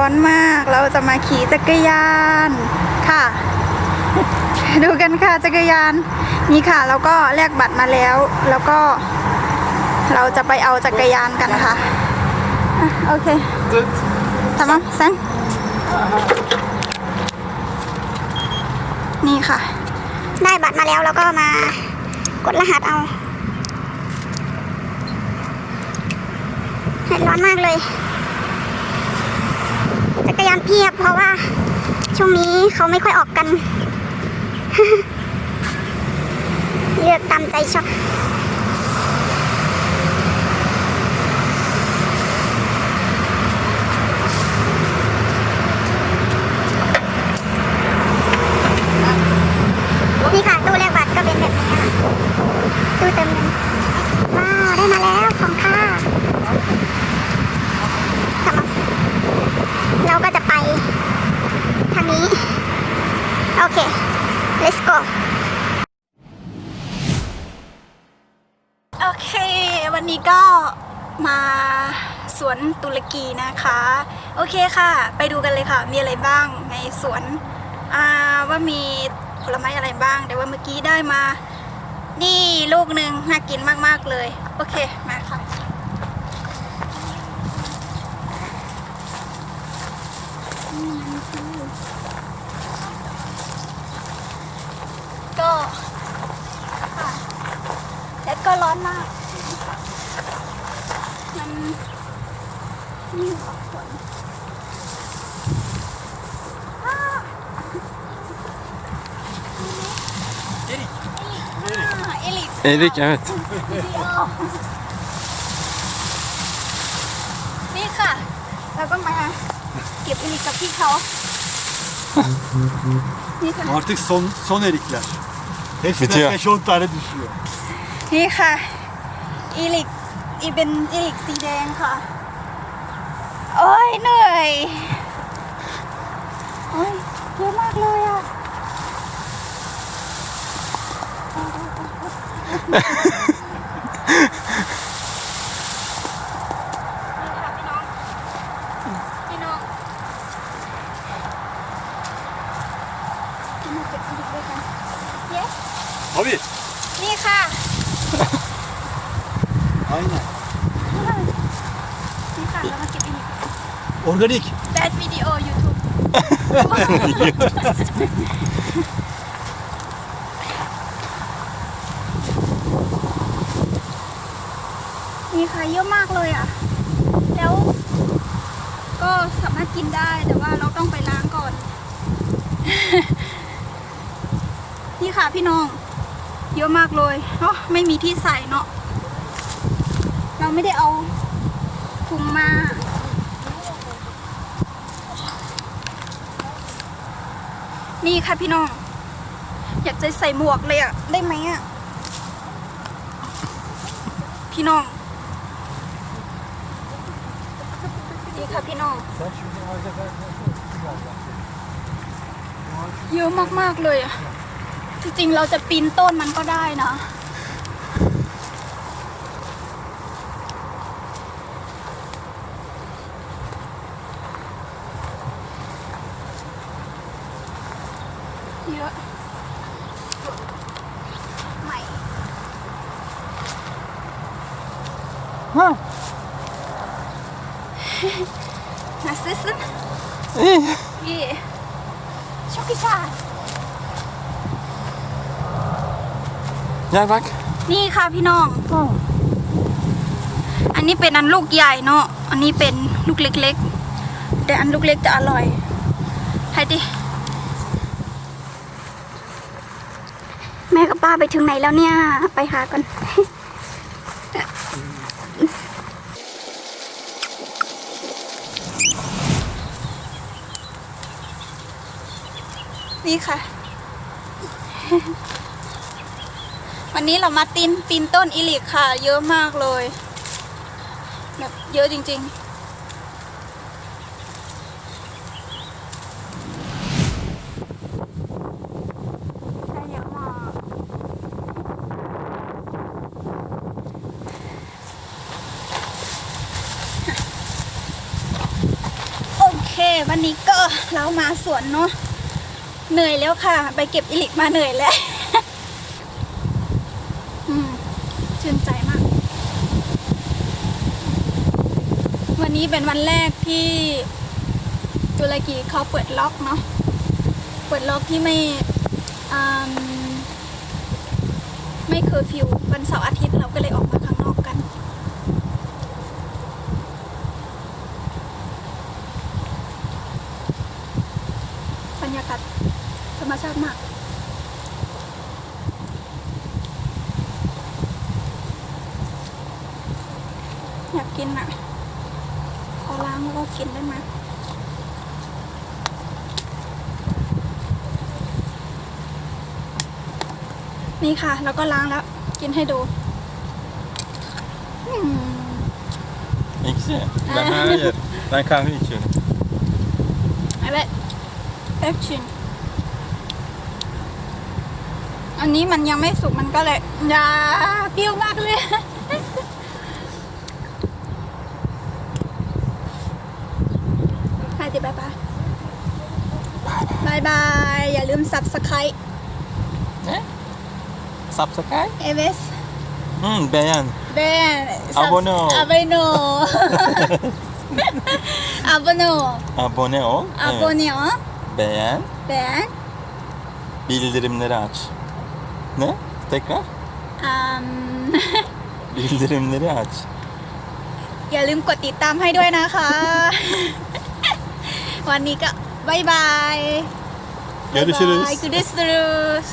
ร้อนมาก เราจะมาขี่จักรยานค่ะ ดูกันค่ะจักรยาน นี่ค่ะแล้วก็แลกบัตรมาแล้ว แล้วก็ เราจะไปเอาจักรยานกันนะคะอะโอเคทำมั้ซังนี่ค่ะ ได้บัตรมาแล้วแล้วก็มากดรหัสเอาเห็นร้อนมากเลย ยานเพียบเพราะว่า ช่วงนี้เขาไม่ค่อยออกกัน เลือกตามใจชอบ นี่ค่ะตู้แลกบัตรก็เป็นแบบนี้ค่ะตู้เติมเงินว้าวได้มาแล้วของค่าทำมาเราก็จะไปทางนี้ โอเค let's go โอเค วันนี้ก็มาสวนตุรกีนะคะ โอเคค่ะ ไปดูกันเลยค่ะ มีอะไรบ้างในสวนว่ามีผลไม้อะไรบ้าง แต่ว่าเมื่อกี้ได้มา นี่ลูกหนึ่งน่ากินมาก ๆ เลย โอเค มาค่ะก็ แดดก็ร้อนมาก มันนี่ฝนอ้า Erik. อ่าเอลิก Erik, evet. นี่ค่ะ แล้วก็มาเก็บเอลิกกับพี่เขา นี่ค่ะ Artık son son erikler. Hepsinden Bitiyor. 5-10 tane düşüyor. นี่ค่ะอีลิกอีเป็นอีลิกสีแดงค่ะ โอ้ยเหนื่อยโอ้ยเยอะมากเลยอะนี่ค่ะพี่น้องพี่น้องพี่น้องเก็บอีลิกด้วยกันเย้ Abi. นี่ค่ะ Aynen. นี่ค่ะเรามาเก็บอีลิก Organik. Bad video YouTube นี่ค่ะเยอะมากเลยอะ แล้ว ก็สามารถกินได้แต่ว่าเราต้องไปล้างก่อน นี่ค่ะพี่น้อง เยอะมากเลยเนาะไม่มีที่ใส่เนาะเรา ไม่ได้เอาถุงมานี่ค่ะพี่น้อง อยากจะใส่หมวกเลยอะได้ไหมอะพี่น้องนี่ค่ะพี่น้อง เยอะมากๆเลยอะจริงๆเราจะปีนต้นมันก็ได้นะ เยอะใหม่ Nasılsın? İyi. İyi. Çok güzel. Gel bak. นี่ค่ะพี่น้อง อันนี้เป็นอันลูกใหญ่เนาะ อันนี้เป็นลูกเล็กๆ แต่อันลูกเล็กจะอร่อยให้ดิ แม่กับป้าไปถึงไหนแล้วเนี่ย ไปหากันนี่ค่ะ วันนี้เรามาตีนปีนต้นอิลิกค่ะ เยอะมากเลย แบบเยอะจริง ๆ ได้เยอะมากโอเค วันนี้ก็เรามาสวนเนาะเหนื่อยแล้วค่ะ ไปเก็บอิลิกมาเหนื่อยแล้วอืมชื่นใจมาก วันนี้เป็นวันแรกที่ตุรกีเขาเปิดล็อกเนาะเปิดล็อกที่ไม่อืมไม่เคอร์ฟิววันเสาร์อาทิตย์เราก็เลยออกมาข้างนอกกัน รรยากาศธรรมชาติมากอยากกินอะ ขอล้างแล้วก็กินได้ไหมนี่ค่ะ แล้วก็ล้างแล้ว กินให้ดูอืม İkisi. Ben hayır. Ben kahve içiyorum. Evet. Action อันนี้มันยังไม่สุกมันก็เลยยาเปรี้ยวมากเลยไปดิบายบายบายบาย อย่าลืม subscribe Ne? Subscribe? เอเวส Hmm, beğen. เบน Abone ol. อาเบโนอาโบโน Abone ol. อาโบ Evet. เนีย Beğen. แบน Bildirimleri aç. Ne? Tekrar. อืม Bildirimleri aç. อย่าลืมกดติดตามให้ด้วยนะคะ วันนี้ก็บายบาย Görüşürüz. Bye, Görüşürüz